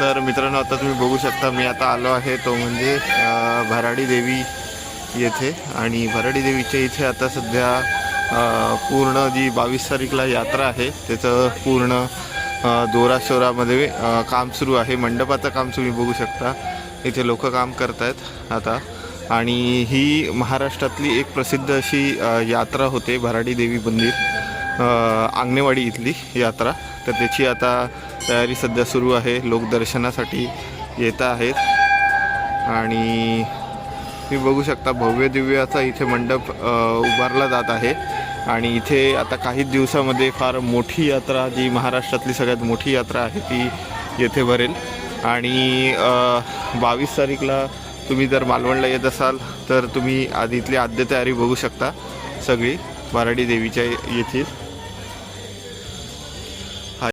तर मित्रांनो आता तुम्ही बघू शकता मी आता आलो आहे तो म्हणजे भराडी देवी येथे. आणि भराडी देवीच्या इथे आता सध्या पूर्ण जी बावीस तारीखला यात्रा आहे त्याचं पूर्ण दोराशोरामध्ये काम सुरू आहे. मंडपाचं काम तुम्ही बघू शकता. इथे लोक काम करत आहेत आता. आणि ही महाराष्ट्रातली एक प्रसिद्ध अशी यात्रा होते भराडी देवी मंदिर. आंगणेवाडी इथली यात्रा. तर त्याची आता तयारी सध्या सुरू आहे. लोक दर्शनासाठी येत आहेत. आणि तुम्ही बघू शकता भव्य दिव्याचा इथे मंडप उभारला जात आहे. आणि इथे आता काही दिवसामध्ये फार मोठी यात्रा जी महाराष्ट्रातली सगळ्यात मोठी यात्रा आहे ती येथे भरेल. आणि बावीस तारीखला तुम्ही जर मालवणला येत असाल तर तुम्ही आधी इथली आद्य तयारी बघू शकता सगळी. बाराडी देवीच्या येथील.